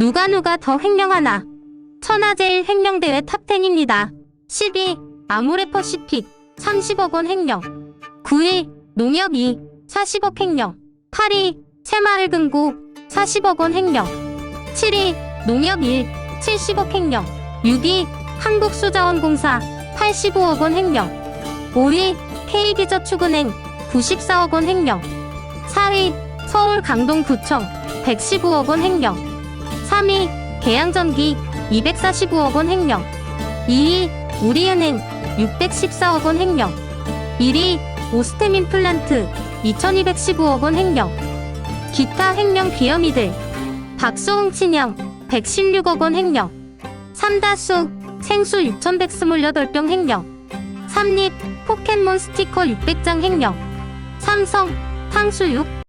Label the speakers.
Speaker 1: 누가 누가 더 횡령하나? 천하제일 횡령대회 탑10입니다. 12. 아모레퍼시픽 30억 원 횡령 9위 농협 2 40억 횡령 8위 새마을금고 40억 원 횡령 7위 농협 1 70억 횡령 6위 한국수자원공사 85억 원 횡령 5위 KB저축은행 94억 원 횡령 4위 서울 강동구청 115억 원 횡령 3위 계양전기 245억 원 횡령 2위 우리은행 614억 원 횡령 1위 오스테민 플란트 2215억 원 횡령. 기타 횡령 비염이들 박수홍 친형 116억 원 횡령 삼다수 생수 6128병 횡령 삼립 포켓몬 스티커 600장 횡령 삼성 탕수육